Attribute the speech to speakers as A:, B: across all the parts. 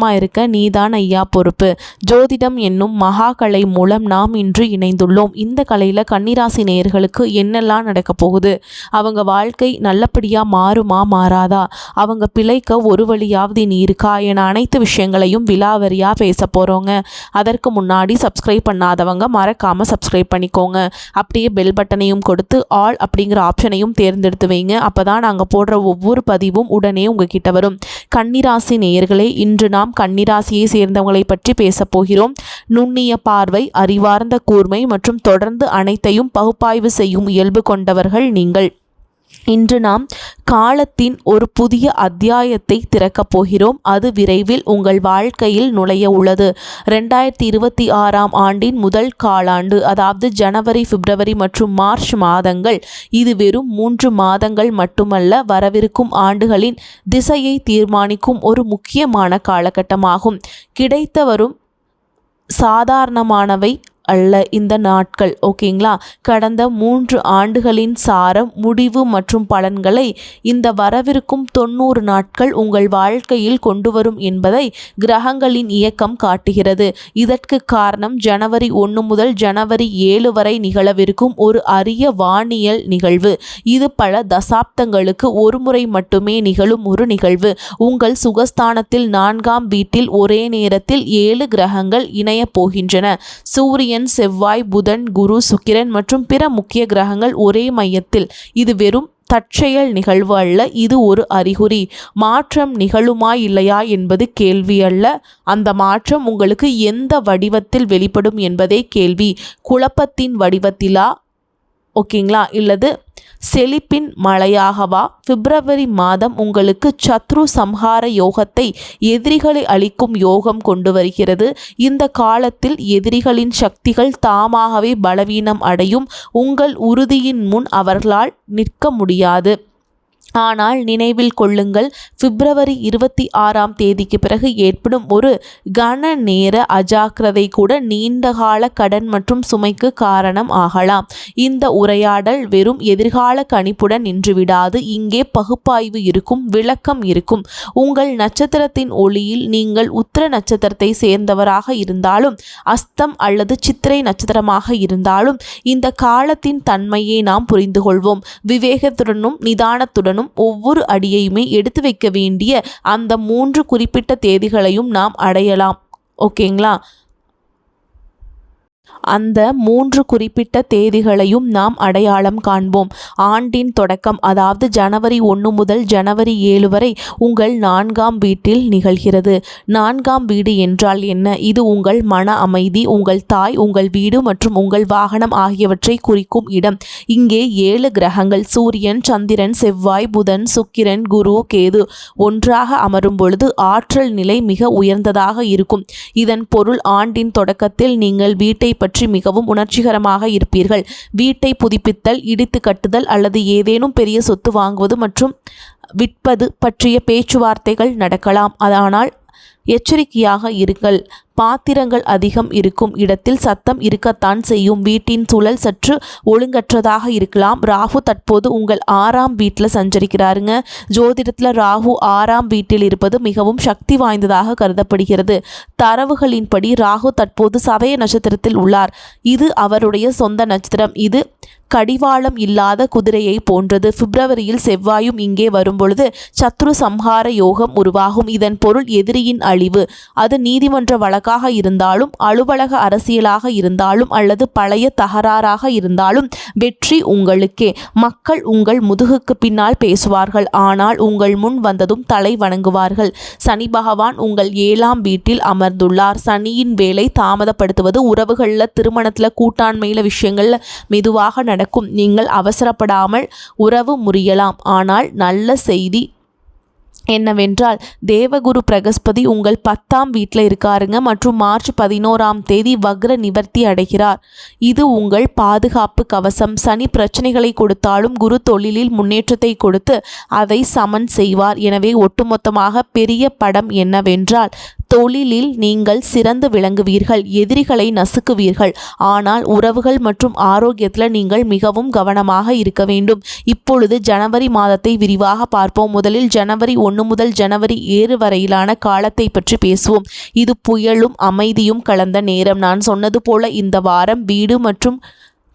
A: சந்தோஷமாக இருக்க நீதான் ஐயா பொறுப்பு. ஜோதிடம் என்னும் மகா கலை மூலம் நாம் இன்று இணைந்துள்ளோம். இந்த கலையில் கன்னிராசி நேயர்களுக்கு என்னெல்லாம் நடக்க போகுது? அவங்க வாழ்க்கை நல்லபடியாக மாறுமா மாறாதா? அவங்க பிழைக்க ஒரு வழியாவது நீ இருக்கா? என அனைத்து விஷயங்களையும் விலாவரியாக பேச போகிறோங்க அதற்கு முன்னாடி சப்ஸ்கிரைப் பண்ணாதவங்க மறக்காமல் சப்ஸ்கிரைப் பண்ணிக்கோங்க. அப்படியே பெல் பட்டனையும் கொடுத்து ஆல் அப்படிங்கிற ஆப்ஷனையும் தேர்ந்தெடுத்து வைங்க. அப்போ தான் நாங்கள் போடுற ஒவ்வொரு பதிவும் உடனே உங்ககிட்ட வரும். கன்னிராசி நேயர்களே இன்று நாம் கன்னிராசியை சேர்ந்தவங்களை பற்றி பேசப்போகிறோம் நுண்ணிய பார்வை அறிவார்ந்த கூர்மை மற்றும் தொடர்ந்து அனைத்தையும் பகுப்பாய்வு செய்யும் இயல்பு கொண்டவர்கள் நீங்கள். இன்று நாம் காலத்தின் ஒரு புதிய அத்தியாயத்தை திறக்கப் போகிறோம். அது விரைவில் உங்கள் வாழ்க்கையில் நுழைய உள்ளது. ரெண்டாயிரத்தி இருபத்தி ஆறாம் ஆண்டின் முதல் காலாண்டு அதாவது ஜனவரி பிப்ரவரி மற்றும் மார்ச் மாதங்கள் இது வெறும் மூன்று மாதங்கள் மட்டுமல்ல வரவிருக்கும் ஆண்டுகளின் திசையை தீர்மானிக்கும் ஒரு முக்கியமான காலகட்டமாகும். கிடைத்த வரும் சாதாரணமானவை அல்ல இந்த நாட்கள். ஓகேங்களா? கடந்த மூன்று ஆண்டுகளின் சாரம் முடிவு மற்றும் பலன்களை இந்த வரவிருக்கும் தொண்ணூறு நாட்கள் உங்கள் வாழ்க்கையில் கொண்டு வரும் என்பதை கிரகங்களின் இயக்கம் காட்டுகிறது. இதற்கு காரணம் ஜனவரி ஒன்று முதல் ஜனவரி ஏழு வரை நிகழவிருக்கும் ஒரு அரிய வானியல் நிகழ்வு. இது பல தசாப்தங்களுக்கு ஒரு முறை மட்டுமே நிகழும் ஒரு நிகழ்வு. உங்கள் சுகஸ்தானத்தில் நான்காம் வீட்டில் ஒரே நேரத்தில் ஏழு கிரகங்கள் இணையப் போகின்றன. சூரியன் சூரியன் செவ்வாய் புதன் குரு சுக்கிரன் மற்றும் பிற முக்கிய கிரகங்கள் ஒரே மையத்தில். இது வெறும் தற்செயல் நிகழ்வு அல்ல இது ஒரு அறிகுறி. மாற்றம் நிகழுமா இல்லையா என்பது கேள்வி அல்ல. அந்த மாற்றம் உங்களுக்கு எந்த வடிவத்தில் வெளிப்படும் என்பதே கேள்வி. குழப்பத்தின் வடிவத்திலா? ஓகேங்களா? இல்லது செழிப்பின் மழையாகவா பிப்ரவரி மாதம் உங்களுக்கு சத்ரு சம்ஹார யோகத்தை எதிரிகளை அளிக்கும் யோகம் கொண்டு வருகிறது. இந்த காலத்தில் எதிரிகளின் சக்திகள் தாமாகவே பலவீனம் அடையும். உங்கள் உறுதியின் முன் அவர்களால் நிற்க முடியாது. ஆனால் நினைவில் கொள்ளுங்கள் பிப்ரவரி இருபத்தி ஆறாம் தேதிக்கு பிறகு ஏற்படும் ஒரு கன நேர அஜாக்கிரதை கூட நீண்டகால கடன் மற்றும் சுமைக்கு காரணம் ஆகலாம். இந்த உரையாடல் வெறும் எதிர்கால கணிப்புடன் நின்றுவிடாது. இங்கே பகுப்பாய்வு இருக்கும் விளக்கம் இருக்கும். உங்கள் நட்சத்திரத்தின் ஒளியில் நீங்கள் உத்திர நட்சத்திரத்தை சேர்ந்தவராக இருந்தாலும் அஸ்தம் அல்லது சித்திரை நட்சத்திரமாக இருந்தாலும் இந்த காலத்தின் தன்மையை நாம் புரிந்து கொள்வோம் விவேகத்துடனும் நிதானத்துடனும் நானும் ஒவ்வொரு அடியையுமே எடுத்து வைக்க வேண்டிய அந்த மூன்று குறிப்பிட்ட தேதிகளையும் நாம் அடையலாம். ஓகேங்களா? அந்த மூன்று குறிப்பிட்ட தேதிகளையும் நாம் அடையாளம் காண்போம். ஆண்டின் தொடக்கம் அதாவது ஜனவரி ஒன்று முதல் ஜனவரி ஏழு வரை உங்கள் நான்காம் வீட்டில் நிகழ்கிறது. நான்காம் வீடு என்றால் என்ன? இது உங்கள் மன அமைதி உங்கள் தாய் உங்கள் வீடு மற்றும் உங்கள் வாகனம் ஆகியவற்றை குறிக்கும் இடம். இங்கே ஏழு கிரகங்கள் சூரியன் சந்திரன் செவ்வாய் புதன் சுக்கிரன் குரு கேது ஒன்றாக அமரும் பொழுது ஆற்றல் நிலை மிக உயர்ந்ததாக இருக்கும். இதன் பொருள் ஆண்டின் தொடக்கத்தில் நீங்கள் வீட்டை பற்றி மிகவும் உணர்ச்சிகரமாக இருப்பீர்கள். வீட்டை புதுப்பித்தல் இடித்து கட்டுதல் அல்லது ஏதேனும் பெரிய சொத்து வாங்குவது மற்றும் விற்பது பற்றிய பேச்சுவார்த்தைகள் நடக்கலாம். ஆனால் எச்சரிக்கையாக இருங்கள். பாத்திரங்கள் அதிகம் இருக்கும் இடத்தில் சத்தம் இருக்கத்தான் செய்யும். வீட்டின் சூழல் சற்று ஒழுங்கற்றதாக இருக்கலாம். ராகு தற்போது உங்கள் ஆறாம் வீட்டில் சஞ்சரிக்கிறாருங்க. ஜோதிடத்தில் ராகு ஆறாம் வீட்டில் இருப்பது மிகவும் சக்தி வாய்ந்ததாக கருதப்படுகிறது. தரவுகளின்படி ராகு தற்போது சதய நட்சத்திரத்தில் உள்ளார். இது அவருடைய சொந்த நட்சத்திரம். இது கடிவாளம் இல்லாத குதிரையை போன்றது. பிப்ரவரியில் செவ்வாயும் இங்கே வரும்பொழுது சத்ரு சம்ஹார யோகம் உருவாகும். இதன் பொருள் எதிரியின் அழிவு. அது நீதிமன்ற வழக்காக இருந்தாலும் அலுவலக அரசியலாக இருந்தாலும் அல்லது பழைய தகராறாக இருந்தாலும் வெற்றி உங்களுக்கே. மக்கள் உங்கள் முதுகுக்கு பின்னால் பேசுவார்கள். ஆனால் உங்கள் முன் வந்ததும் தலை வணங்குவார்கள். சனி பகவான் உங்கள் ஏழாம் வீட்டில் அமர்ந்துள்ளார். சனியின் வேலை தாமதப்படுத்துவது உறவுகளில் திருமணத்தில் கூட்டாண்மையில் விஷயங்களில் மெதுவாக நடக்கும். நீங்கள் அவசரப்படாமல் உறவு முறியலாம். ஆனால் நல்ல செய்தி என்னவென்றால் தேவகுரு பிரகஸ்பதி உங்கள் பத்தாம் வீட்டில் இருக்காருங்க மற்றும் மார்ச் பதினோராம் தேதி வக்ர நிவர்த்தி அடைகிறார். இது உங்கள் பாதுகாப்பு கவசம். சனி பிரச்சனைகளை கொடுத்தாலும் குரு தொழிலில் முன்னேற்றத்தை கொடுத்து அதை சமன் செய்வார். எனவே ஒட்டுமொத்தமாக பெரிய படம் என்னவென்றால் தொழிலில் நீங்கள் சிறந்து விளங்குவீர்கள் எதிரிகளை நசுக்குவீர்கள். ஆனால் உறவுகள் மற்றும் ஆரோக்கியத்தில் நீங்கள் மிகவும் கவனமாக இருக்க வேண்டும். இப்பொழுது ஜனவரி மாதத்தை விரிவாக பார்ப்போம். முதலில் ஜனவரி ஒன்று முதல் ஜனவரி ஏழு வரையிலான காலத்தை பற்றி பேசுவோம். இது புயலும் அமைதியும் கலந்த நேரம். நான் சொன்னது போல இந்த வாரம் வீடு மற்றும்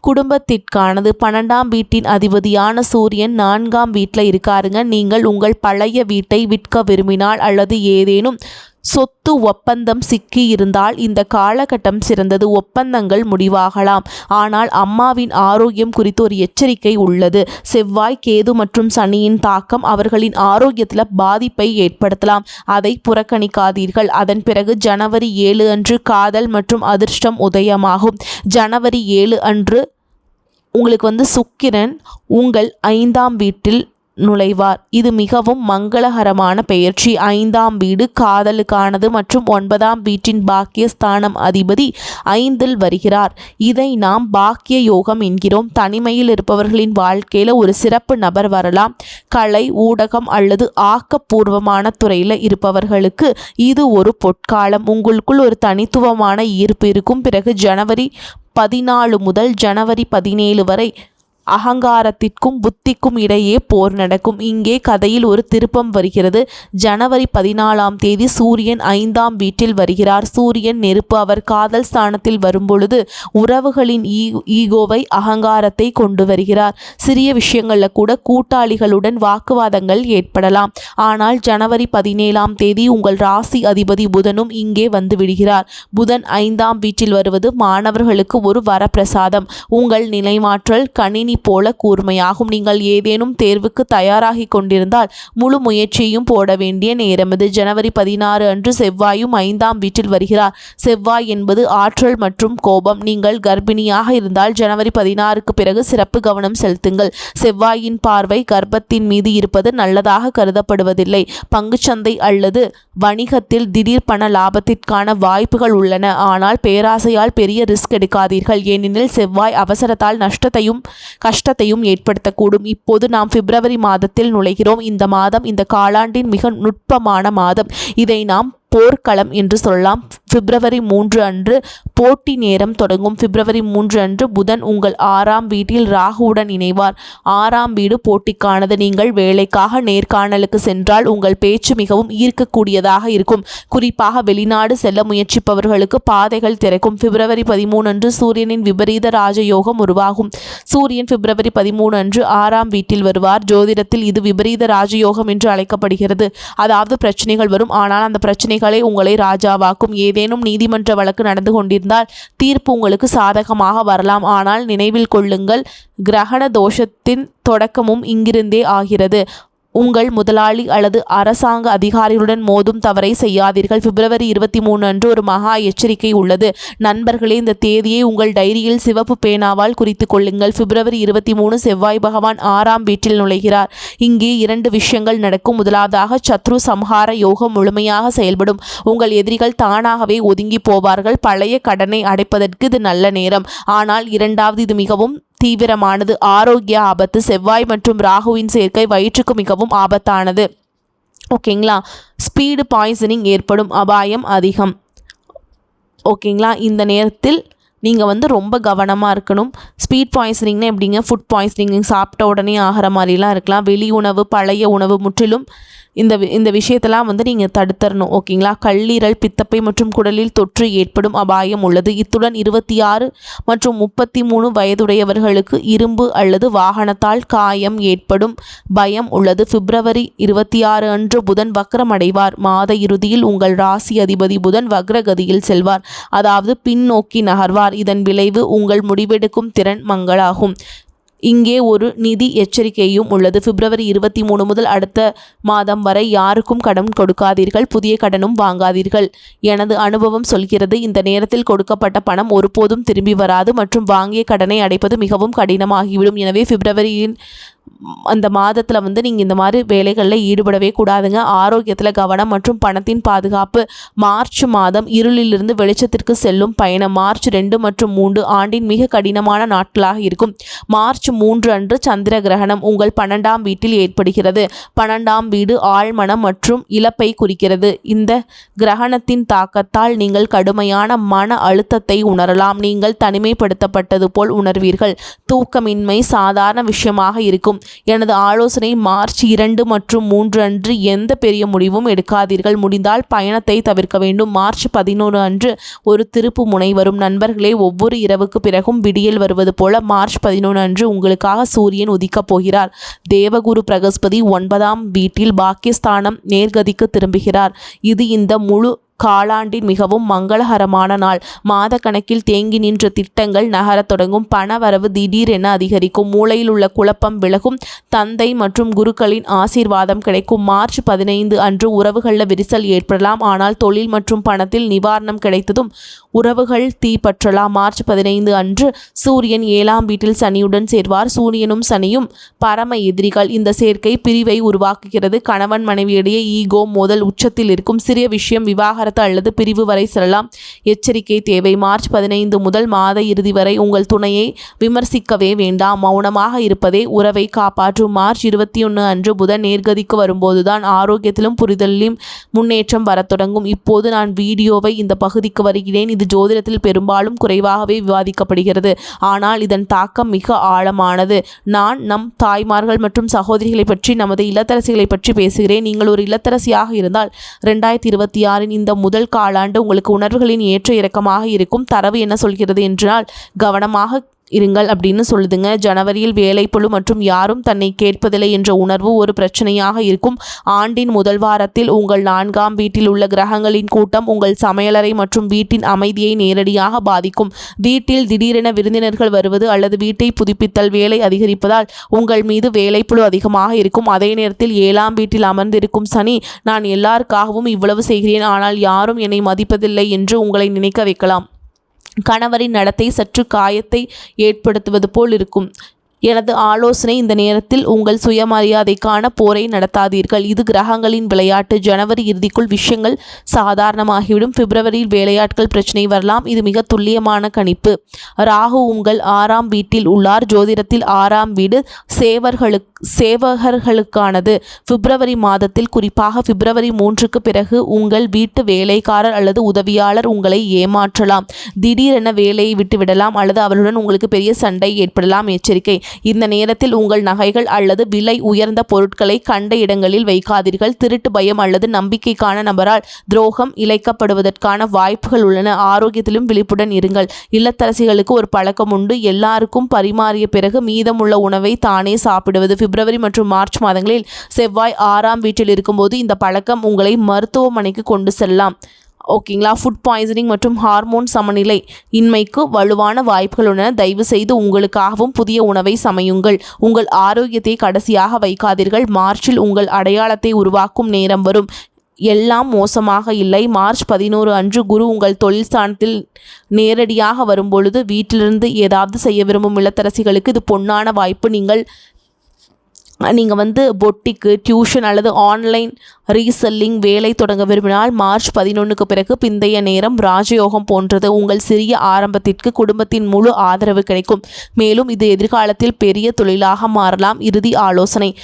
A: குடும்பத்திற்கானது. பன்னெண்டாம் வீட்டின் அதிபதியான சூரியன் நான்காம் வீட்டில் இருக்காருங்க. நீங்கள் உங்கள் பழைய வீட்டை விற்க விரும்பினால் அல்லது ஏதேனும் சொத்து ஒப்பந்தம் சிக்கி இருந்தால் இந்த காலகட்டம் சிறந்தது ஒப்பந்தங்கள் முடிவாகலாம். ஆனால் அம்மாவின் ஆரோக்கியம் குறித்து ஒரு எச்சரிக்கை உள்ளது. செவ்வாய் கேது மற்றும் சனியின் தாக்கம் அவர்களின் ஆரோக்கியத்தில் பாதிப்பை ஏற்படுத்தலாம். அதை புறக்கணிக்காதீர்கள். அதன் பிறகு ஜனவரி ஏழு அன்று காதல் மற்றும் அதிர்ஷ்டம் உதயமாகும். ஜனவரி ஏழு அன்று உங்களுக்கு வந்து சுக்கிரன் உங்கள் ஐந்தாம் வீட்டில் நுழைவார். இது மிகவும் மங்களகரமான பெயர்ச்சி. ஐந்தாம் வீடு காதலுக்கானது மற்றும் ஒன்பதாம் வீட்டின் பாக்கியஸ்தானம் அதிபதி ஐந்தில் வருகிறார். இதை நாம் பாக்கிய யோகம் என்கிறோம். தனிமையில் இருப்பவர்களின் வாழ்க்கையில் ஒரு சிறப்பு நபர் வரலாம். கலை ஊடகம் அல்லது ஆக்கப்பூர்வமான துறையில் இருப்பவர்களுக்கு இது ஒரு பொற்காலம். உங்களுக்குள் ஒரு தனித்துவமான ஈர்ப்பு இருக்கும். பிறகு ஜனவரி பதினாலு முதல் ஜனவரி பதினேழு வரை அகங்காரத்திற்கும் புத்திக்கும் இடையே போர் நடக்கும். இங்கே கதையில் ஒரு திருப்பம் வருகிறது. ஜனவரி பதினாலாம் தேதி சூரியன் ஐந்தாம் வீட்டில் வருகிறார். சூரியன் நெருப்பு அவர் காதல் ஸ்தானத்தில் வரும்பொழுது உறவுகளின் ஈகோவை அகங்காரத்தை கொண்டு வருகிறார். சிறிய விஷயங்களில் கூட கூட்டாளிகளுடன் வாக்குவாதங்கள் ஏற்படலாம். ஆனால் ஜனவரி பதினேழாம் தேதி உங்கள் ராசி அதிபதி புதனும் இங்கே வந்து விடுகிறார். புதன் ஐந்தாம் வீட்டில் வருவது மாணவர்களுக்கு ஒரு வரப்பிரசாதம். உங்கள் நிலைமாற்றல் கணினி போல கூர்மையாகும். நீங்கள் ஏதேனும் தேர்வுக்கு தயாராகி கொண்டிருந்தால் முழு முயற்சியும் போட வேண்டிய நேரம் இது. ஜனவரி பதினாறு அன்று செவ்வாயும் ஐந்தாம் வீட்டில் வருகிறார். செவ்வாய் என்பது ஆற்றல் மற்றும் கோபம். நீங்கள் கர்ப்பிணியாக இருந்தால் ஜனவரி பதினாறுக்கு பிறகு சிறப்பு கவனம் செலுத்துங்கள். செவ்வாயின் பார்வை கர்ப்பத்தின் மீது இருப்பது நல்லதாக கருதப்படுவதில்லை. பங்குச்சந்தை அல்லது வணிகத்தில் திடீர் பண லாபத்திற்கான வாய்ப்புகள் உள்ளன. ஆனால் பேராசையால் பெரிய ரிஸ்க் எடுக்காதீர்கள். ஏனெனில் செவ்வாய் அவசரத்தால் நஷ்டத்தையும் கஷ்டத்தையும் ஏற்படுத்தக்கூடும். இப்போது நாம் பிப்ரவரி மாதத்தில் நுழைகிறோம். இந்த மாதம் இந்த காலாண்டின் மிக நுட்பமான மாதம். இதை நாம் போர்க்களம் என்று சொல்லலாம். பிப்ரவரி மூன்று அன்று போட்டி நேரம் தொடங்கும். பிப்ரவரி மூன்று அன்று புதன் உங்கள் ஆறாம் வீட்டில் ராகுவுடன் இணைவார். ஆறாம் வீடு போட்டிக்கானது. நீங்கள் வேலைக்காக நேர்காணலுக்கு சென்றால் உங்கள் பேச்சு மிகவும் ஈர்க்கக்கூடியதாக இருக்கும். குறிப்பாக வெளிநாடு செல்ல முயற்சிப்பவர்களுக்கு பாதைகள் திறக்கும். பிப்ரவரி பதிமூணு அன்று சூரியனின் விபரீத ராஜயோகம் உருவாகும். சூரியன் பிப்ரவரி பதிமூணு அன்று ஆறாம் வீட்டில் வருவார். ஜோதிடத்தில் இது விபரீத ராஜயோகம் என்று அழைக்கப்படுகிறது. அதாவது பிரச்சனைகள் வரும். ஆனால் அந்த பிரச்சனைகள் உங்களை ராஜாவாக்கும் ஏதேனும் ஏதேனும் நீதிமன்ற வழக்கு நடந்து கொண்டிருந்தால் தீர்ப்பு உங்களுக்கு சாதகமாக வரலாம். ஆனால் நினைவில் கொள்ளுங்கள் கிரகண தோஷத்தின் தொடக்கமும் இங்கிருந்தே ஆகிறது. உங்கள் முதலாளி அல்லது அரசாங்க அதிகாரிகளுடன் மோதும் தவறை செய்யாதீர்கள். பிப்ரவரி இருபத்தி மூணு அன்று ஒரு மகா எச்சரிக்கை உள்ளது. நண்பர்களே இந்த தேதியை உங்கள் டைரியில் சிவப்பு பேனாவால் குறித்து கொள்ளுங்கள். பிப்ரவரி இருபத்தி மூணு செவ்வாய் பகவான் ஆறாம் வீட்டில் நுழைகிறார். இங்கே இரண்டு விஷயங்கள் நடக்கும். முதலாவதாக சத்ரு சம்ஹார யோகம் முழுமையாக செயல்படும். உங்கள் எதிரிகள் தானாகவே ஒதுங்கி போவார்கள். பழைய கடனை அடைப்பதற்கு இது நல்ல நேரம். ஆனால் இரண்டாவது இது மிகவும் தீவிரமானது. ஆரோக்கிய ஆபத்து செவ்வாய் மற்றும் ராகுவின் சேர்க்கை வயிற்றுக்கு மிகவும் ஆபத்தானது. ஓகேங்களா? ஸ்பீடு பாய்சனிங் ஏற்படும். அபாயம் அதிகம். ஓகேங்களா? இந்த நேரத்தில் நீங்கள் வந்து ரொம்ப கவனமாக இருக்கணும். ஸ்பீட் பாய்சனிங்னா எப்படிங்க? ஃபுட் பாய்சனிங் சாப்பிட்ட உடனே ஆகிற மாதிரிலாம் இருக்கலாம். வெளி உணவு பழைய உணவு முற்றிலும் இந்த இந்த விஷயத்தெல்லாம் வந்து நீங்கள் தடுத்தரணும் ஓகேங்களா? கல்லீரல் பித்தப்பை மற்றும் குடலில் தொற்று ஏற்படும் அபாயம் உள்ளது. இத்துடன் இருபத்தி ஆறு மற்றும் முப்பத்தி மூணு வயதுடையவர்களுக்கு இரும்பு அல்லது வாகனத்தால் காயம் ஏற்படும் பயம் உள்ளது. பிப்ரவரி இருபத்தி ஆறு அன்று புதன் வக்ரம் அடைவார். மாத இறுதியில் உங்கள் ராசி அதிபதி புதன் வக்ரகதியில் செல்வார். அதாவது பின்னோக்கி நகர்வார். இதன் விளைவு உங்கள் முடிவெடுக்கும் திறன் மங்களாகும். இங்கே ஒரு நிதி எச்சரிக்கையும் உள்ளது. பிப்ரவரி இருபத்தி மூணு முதல் அடுத்த மாதம் வரை யாருக்கும் கடன் கொடுக்காதீர்கள் புதிய கடனும் வாங்காதீர்கள் எனது அனுபவம் சொல்கிறது. இந்த நேரத்தில் கொடுக்கப்பட்ட பணம் ஒருபோதும் திரும்பி வராது மற்றும் வாங்கிய கடனை அடைப்பது மிகவும் கடினமாகிவிடும். எனவே பிப்ரவரியின் அந்த மாதத்தில் வந்து நீங்கள் இந்த மாதிரி வேலைகளில் ஈடுபடவே கூடாதுங்க. ஆரோக்கியத்தில் கவனம் மற்றும் பணத்தின் பாதுகாப்பு மார்ச் மாதம் இருளிலிருந்து வெளிச்சத்திற்கு செல்லும் பயணம். மார்ச் ரெண்டு மற்றும் மூன்று ஆண்டின் மிக கடினமான நாட்களாக இருக்கும். மார்ச் மூன்று அன்று சந்திர கிரகணம் உங்கள் பன்னெண்டாம் வீட்டில் ஏற்படுகிறது. பன்னெண்டாம் வீடு ஆழ்மனம் மற்றும் இழப்பை குறிக்கிறது. இந்த கிரகணத்தின் தாக்கத்தால் நீங்கள் கடுமையான மன அழுத்தத்தை உணரலாம். நீங்கள் தனிமைப்படுத்தப்பட்டது போல் உணர்வீர்கள். தூக்கமின்மை சாதாரண விஷயமாக இருக்கும். எனது ஆலோசனை மார்ச் இரண்டு மற்றும் மூன்று அன்று எந்த பெரிய முடிவும் எடுக்காதீர்கள். முடிந்தால் பயணத்தை தவிர்க்க வேண்டும். மார்ச் பதினோரு அன்று ஒரு திருப்பு முனை வரும். நண்பர்களே ஒவ்வொரு இரவுக்கு பிறகும் விடியல் வருவது போல மார்ச் பதினொன்று அன்று உங்களுக்காக சூரியன் உதிக்கப் போகிறார். தேவகுரு பிரகஸ்பதி ஒன்பதாம் வீட்டில் பாக்கியஸ்தானம் நேர்கதிக்கு திரும்புகிறார். இது இந்த முழு காலாண்டின் மிகவும் மங்களகரமான நாள். மாத கணக்கில் தேங்கி நின்ற திட்டங்கள் நகரத் தொடங்கும். பணவரவு திடீரென அதிகரிக்கும். மூளையில் உள்ள குழப்பம் விலகும். தந்தை மற்றும் குருக்களின் ஆசீர்வாதம் கிடைக்கும். மார்ச் பதினைந்து அன்று உறவுகளில் விரிசல் ஏற்படலாம். ஆனால் தொழில் மற்றும் பணத்தில் நிவாரணம் கிடைத்ததும் உறவுகள் தீப்பற்றலாம். மார்ச் பதினைந்து அன்று சூரியன் ஏழாம் வீட்டில் சனியுடன் சேர்வார். சூரியனும் சனியும் பரம எதிரிகள். இந்த சேர்க்கை பிரிவை உருவாக்குகிறது. கணவன் மனைவியிடையே ஈகோ மோதல் உச்சத்தில் இருக்கும். சிறிய விஷயம் விவாக விவாகரத்து அல்லது பிரிவு வரை செல்லலாம். எச்சரிக்கை தேவை. மார்ச் பதினைந்து முதல் மாத இறுதி வரை உங்கள் துணையை விமர்சிக்கவே வேண்டாம். மௌனமாக இருப்பதே உறவை காப்பாற்றும். மார்ச் இருபத்தி ஒன்று அன்று புதன் நேர்கதிக்கு வரும்போதுதான் ஆரோக்கியத்திலும் புரிதலிலும் முன்னேற்றம் வரத் தொடங்கும். இப்போது நான் வீடியோவை இந்த பகுதிக்கு வருகிறேன். இது ஜோதிடத்தில் பெரும்பாலும் குறைவாகவே விவாதிக்கப்படுகிறது. ஆனால் இதன் தாக்கம் மிக ஆழமானது. நான் நம் தாய்மார்கள் மற்றும் சகோதரிகளை பற்றி நமது இல்லத்தரசிகளை பற்றி பேசுகிறேன். நீங்கள் ஒரு இல்லத்தரசியாக இருந்தால் ரெண்டாயிரத்தி இருபத்தி ஆறின் இந்த முதல் காலாண்டு உங்களுக்கு உணர்வுகளின் ஏற்ற இறக்கமாக இருக்கும் தரவு என்ன சொல்கிறது என்றால் கவனமாக இருங்கள் அப்படின்னு சொல்லுதுங்க. ஜனவரியில் வேலைப்பழு மற்றும் யாரும் தன்னை கேட்பதில்லை என்ற உணர்வு ஒரு பிரச்சனையாக இருக்கும். ஆண்டின் முதல் வாரத்தில் உங்கள் நான்காம் வீட்டில் உள்ள கிரகங்களின் கூட்டம் உங்கள் சமையலறை மற்றும் வீட்டின் அமைதியை நேரடியாக பாதிக்கும். வீட்டில் திடீரென விருந்தினர்கள் வருவது அல்லது வீட்டை புதுப்பித்தல் வேலை அதிகரிப்பதால் உங்கள் மீது வேலைப்புழு அதிகமாக இருக்கும். அதே நேரத்தில் ஏழாம் வீட்டில் அமர்ந்திருக்கும் சனி நான் எல்லாருக்காகவும் இவ்வளவு செய்கிறேன் ஆனால் யாரும் என்னை மதிப்பதில்லை என்று உங்களை நினைக்க வைக்கலாம். கணவரின் நடத்தை சற்று காயத்தை ஏற்படுத்துவது போல் இருக்கும். எனது ஆலோசனை இந்த நேரத்தில் உங்கள் சுயமரியாதைக்கான போரை நடத்தாதீர்கள். இது கிரகங்களின் விளையாட்டு. ஜனவரி இறுதிக்குள் விஷயங்கள் சாதாரணமாகிவிடும். பிப்ரவரியில் வேலையாட்கள் பிரச்சனை வரலாம். இது மிக துல்லியமான கணிப்பு. ராகு உங்கள் ஆறாம் வீட்டில் உள்ளார். ஜோதிடத்தில் ஆறாம் வீடு சேவர்களுக்கு சேவகர்களுக்கானது. பிப்ரவரி மாதத்தில் குறிப்பாக பிப்ரவரி மூன்றுக்கு பிறகு உங்கள் வீட்டு வேலைக்காரர் அல்லது உதவியாளர் உங்களை ஏமாற்றலாம். திடீரென வேலையை விட்டுவிடலாம். அல்லது அவருடன் உங்களுக்கு பெரிய சண்டை ஏற்படலாம். எச்சரிக்கை. இந்த நேரத்தில் உங்கள் நகைகள் அல்லது விலை உயர்ந்த பொருட்களை கண்ட இடங்களில் வைக்காதீர்கள். திருட்டு பயம் அல்லது நம்பிக்கைக்கான நபரால் துரோகம் இழைக்கப்படுவதற்கான வாய்ப்புகள் உள்ளன. ஆரோக்கியத்திலும் விழிப்புடன் இருங்கள். இல்லத்தரசிகளுக்கு ஒரு பழக்கம் உண்டு. எல்லாருக்கும் பரிமாறிய பிறகு மீதமுள்ள உணவை தானே சாப்பிடுவது. பிப்ரவரி மற்றும் மார்ச் மாதங்களில் செவ்வாய் ஆறாம் வீட்டில் இருக்கும்போது இந்த பழக்கம் உங்களை மருத்துவமனைக்கு கொண்டு செல்லலாம். ஓகேங்களா? ஃபுட் பாய்சனிங் மற்றும் ஹார்மோன் சமநிலை இன்மைக்கு வலுவான வாய்ப்புகள் உள்ளன. தயவு செய்து உங்களுக்காகவும் புதிய உணவை சமையுங்கள். உங்கள் ஆரோக்கியத்தை கடைசியாக வைக்காதீர்கள். மார்ச்சில் உங்கள் அடையாளத்தை உருவாக்கும் நேரம் வரும். எல்லாம் மோசமாக இல்லை. மார்ச் பதினோரு அன்று குரு உங்கள் தொழில் ஸ்தானத்தில் நேரடியாக வரும்பொழுது வீட்டிலிருந்து ஏதாவது செய்ய விரும்பும் இல்லத்தரசிகளுக்கு இது பொன்னான வாய்ப்பு. நீங்கள் நீங்கள் வந்து பொட்டிக்கு டியூஷன் அல்லது ஆன்லைன் ரீசெல்லிங் வேலை தொடங்க விரும்பினால் மார்ச் பதினொன்றுக்கு பிறகு பிந்தைய நேரம் ராஜயோகம் போன்றது உங்கள் சிறிய ஆரம்பத்திற்கு குடும்பத்தின் முழு ஆதரவு கிடைக்கும். மேலும் இது எதிர்காலத்தில் பெரிய தொழிலாக மாறலாம். இறுதி ஆலோசனை.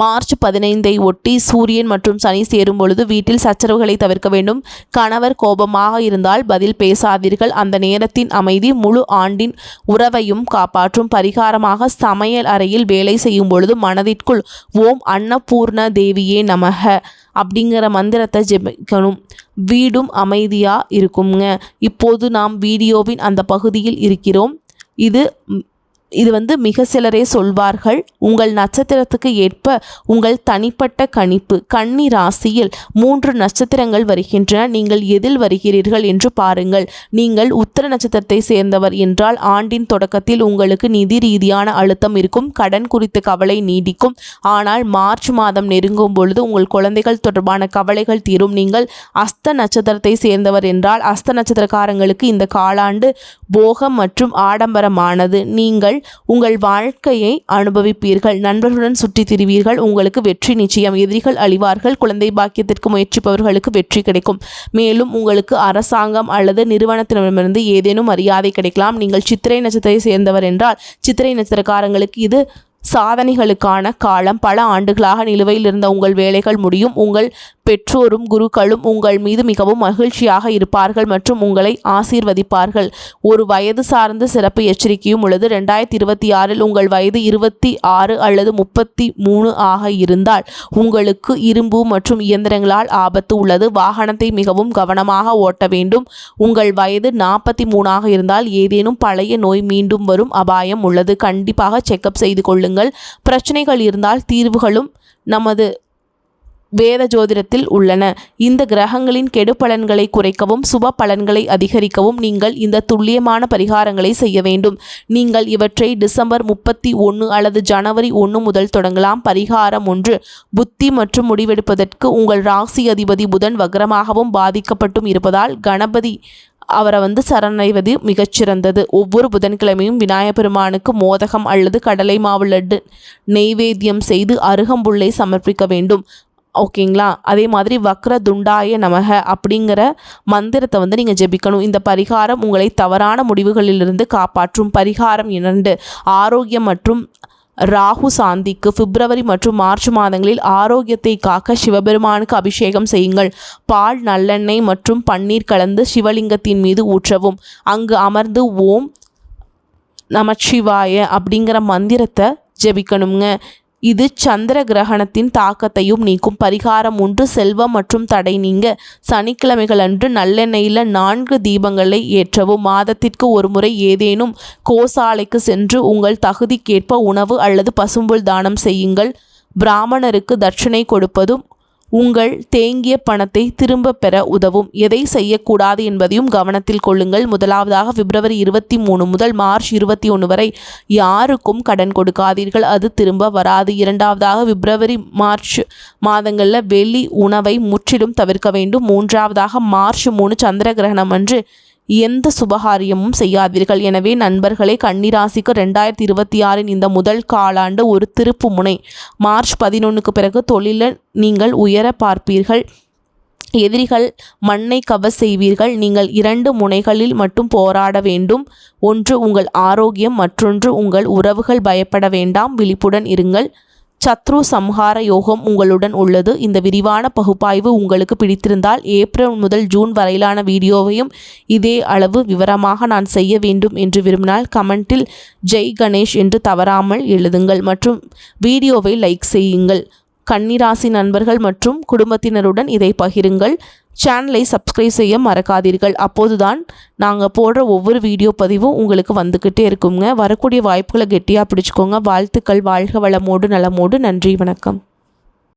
A: மார்ச் பதினைந்தை ஒட்டி சூரியன் மற்றும் சனி சேரும் பொழுது வீட்டில் சச்சரவுகளை தவிர்க்க வேண்டும். கணவர் கோபமாக இருந்தால் பதில் பேசாதீர்கள். அந்த நேரத்தின் அமைதி முழு ஆண்டின் உறவையும் காப்பாற்றும். பரிகாரமாக சமையல் அறையில் வேலை செய்யும் பொழுது மனதிற்குள் ஓம் அன்னபூர்ண தேவியே நமக அப்படிங்கிற மந்திரத்தை ஜெபிக்கணும். வீடும் அமைதியாக இருக்குங்க. இப்போது நாம் வீடியோவின் அந்த பகுதியில் இருக்கிறோம். இது இது வந்து மிக சிலரே சொல்வார்கள் உங்கள் நட்சத்திரத்துக்கு ஏற்ப உங்கள் தனிப்பட்ட கணிப்பு கன்னி ராசியில் மூன்று நட்சத்திரங்கள் வருகின்றன நீங்கள் எதில் வருகிறீர்கள் என்று பாருங்கள். நீங்கள் உத்தர நட்சத்திரத்தை சேர்ந்தவர் என்றால் ஆண்டின் தொடக்கத்தில் உங்களுக்கு நிதி ரீதியான அழுத்தம் இருக்கும் கடன் குறித்த கவலை நீடிக்கும். ஆனால் மார்ச் மாதம் நெருங்கும் பொழுது உங்கள் குழந்தைகள் தொடர்பான கவலைகள் தீரும். நீங்கள் அஸ்த நட்சத்திரத்தை சேர்ந்தவர் என்றால் அஸ்த நட்சத்திரக்காரங்களுக்கு இந்த காலாண்டு போகம் மற்றும் ஆடம்பரமானது. நீங்கள் உங்கள் வாழ்க்கையை அனுபவிப்பீர்கள். நண்பர்களுடன் சுற்றித் திரிவீர்கள். உங்களுக்கு வெற்றி நிச்சயம். எதிரிகள் அழிவார்கள். குழந்தை பாக்கியத்திற்கு முயற்சிப்பவர்களுக்கு வெற்றி கிடைக்கும். மேலும் உங்களுக்கு அரசாங்கம் அல்லது நிறுவனத்திடமிருந்து ஏதேனும் மரியாதை கிடைக்கலாம். நீங்கள் சித்திரை நட்சத்திரத்தை சேர்ந்தவர் என்றால் சித்திரை நட்சத்திரக்காரங்களுக்கு இது சாதனைகளுக்கான காலம். பல ஆண்டுகளாக நிலுவையில் இருந்த உங்கள் வேலைகள் முடியும். உங்கள் பெற்றோரும் குருக்களும் உங்கள் மீது மிகவும் மகிழ்ச்சியாக இருப்பார்கள் மற்றும் உங்களை ஆசீர்வதிப்பார்கள். ஒரு வயது சார்ந்த சிறப்பு எச்சரிக்கையும் உள்ளது. ரெண்டாயிரத்தி இருபத்தி ஆறில் உங்கள் வயது இருபத்தி ஆறு அல்லது முப்பத்தி மூணு ஆக இருந்தால் உங்களுக்கு இரும்பு மற்றும் இயந்திரங்களால் ஆபத்து உள்ளது. வாகனத்தை மிகவும் கவனமாக ஓட்ட வேண்டும். உங்கள் வயது நாற்பத்தி மூணாக இருந்தால் ஏதேனும் பழைய நோய் மீண்டும் வரும் அபாயம் உள்ளது. கண்டிப்பாக செக்கப் செய்து கொள்ளுங்கள். பிரச்சனைகள் இருந்தால் தீர்வுகளும் நமது வேத ஜோதிடத்தில் உள்ளன. இந்த கிரகங்களின் கெடு பலன்களை குறைக்கவும் சுப பலன்களை அதிகரிக்கவும் நீங்கள் இந்த துல்லியமான பரிகாரங்களை செய்ய வேண்டும். நீங்கள் இவற்றை டிசம்பர் முப்பத்தி ஒன்று அல்லது ஜனவரி ஒன்று முதல் தொடங்கலாம். பரிகாரம் ஒன்று புத்தி மற்றும் முடிவெடுப்பதற்கு உங்கள் ராசி அதிபதி புதன் வக்ரமாகவும் பாதிக்கப்பட்டும் இருப்பதால் கணபதி அவரை வந்து சரணடைவது மிகச்சிறந்தது. ஒவ்வொரு புதன்கிழமையும் விநாயகப் பெருமானுக்கு மோதகம் அல்லது கடலை மாவு லட்டு நெய்வேத்தியம் செய்து அருகம்புல்லை சமர்ப்பிக்க வேண்டும். ஓகேங்களா? அதே மாதிரி வக்ர துண்டாய நமக அப்படிங்கிற மந்திரத்தை வந்து நீங்கள் ஜெபிக்கணும். இந்த பரிகாரம் உங்களை தவறான முடிவுகளிலிருந்து காப்பாற்றும். பரிகாரம் இரண்டு ஆரோக்கியம் மற்றும் ராகு சாந்திக்கு பிப்ரவரி மற்றும் மார்ச் மாதங்களில் ஆரோக்கியத்தை காக்க சிவபெருமானுக்கு அபிஷேகம் செய்யுங்கள். பால் நல்லெண்ணெய் மற்றும் பன்னீர் கலந்து சிவலிங்கத்தின் மீது ஊற்றவும். அங்கு அமர்ந்து ஓம் நமச்சிவாய அப்படிங்கிற மந்திரத்தை ஜெபிக்கணுங்க இது சந்திர கிரகணத்தின் தாக்கத்தையும் நீக்கும் பரிகாரம் ஒன்று செல்வம் மற்றும் தடை நீங்க. சனிக்கிழமைகள் அன்று நல்லெண்ணெயில் நான்கு தீபங்களை ஏற்றவும். மாதத்திற்கு ஒரு முறை ஏதேனும் கோசாலைக்கு சென்று உங்கள் தகுதிக்கேற்ப உணவு அல்லது பசும்புல் தானம் செய்யுங்கள். பிராமணருக்கு தட்சிணை கொடுப்பதும் உங்கள் தேங்கிய பணத்தை திரும்ப பெற உதவும். எதை செய்யக்கூடாது என்பதையும் கவனத்தில் கொள்ளுங்கள். முதலாவதாக பிப்ரவரி இருபத்தி மூணு முதல் மார்ச் இருபத்தி ஒன்று வரை யாருக்கும் கடன் கொடுக்காதீர்கள். அது திரும்ப வராது. இரண்டாவதாக பிப்ரவரி மார்ச் மாதங்களில் வெளி உணவை முற்றிலும் தவிர்க்க வேண்டும். மூன்றாவதாக மார்ச் மூணு சந்திர கிரகணம் அன்று எந்த சுபகாரியமும் செய்யாதீர்கள். எனவே நண்பர்களே கன்னிராசிக்கு ரெண்டாயிரத்தி இருபத்தி ஆறின் இந்த முதல் காலாண்டு ஒரு திருப்பு முனை. மார்ச் பதினொன்றுக்கு பிறகு தொழிலில் நீங்கள் உயர பார்ப்பீர்கள். எதிரிகள் மண்ணை கவர் செய்வீர்கள். நீங்கள் இரண்டு முனைகளில் மட்டும் போராட வேண்டும். ஒன்று உங்கள் ஆரோக்கியம் மற்றொன்று உங்கள் உறவுகள் பயப்பட வேண்டாம். விழிப்புடன் இருங்கள். சத்ரு சம்ஹார யோகம் உங்களுடன் உள்ளது. இந்த விரிவான பகுப்பாய்வு உங்களுக்கு பிடித்திருந்தால் ஏப்ரல் முதல் ஜூன் வரையிலான வீடியோவையும் இதே அளவு விவரமாக நான் செய்ய வேண்டும் என்று விரும்பினால் கமெண்டில் ஜெய் கணேஷ் என்று தவறாமல் எழுதுங்கள் மற்றும் வீடியோவை லைக் செய்யுங்கள். கன்னிராசி நண்பர்கள் மற்றும் குடும்பத்தினருடன் இதை பகிருங்கள். சேனலை சப்ஸ்கிரைப் செய்ய மறக்காதீர்கள். அப்போதுதான் நாங்கள் போடுற ஒவ்வொரு வீடியோ பதிவும் உங்களுக்கு வந்துக்கிட்டே இருக்குங்க. வரக்கூடிய வாய்ப்புகளை கெட்டியாக பிடிச்சிக்கோங்க. வாழ்த்துக்கள். வாழ்க வளமோடு நலமோடு. நன்றி. வணக்கம்.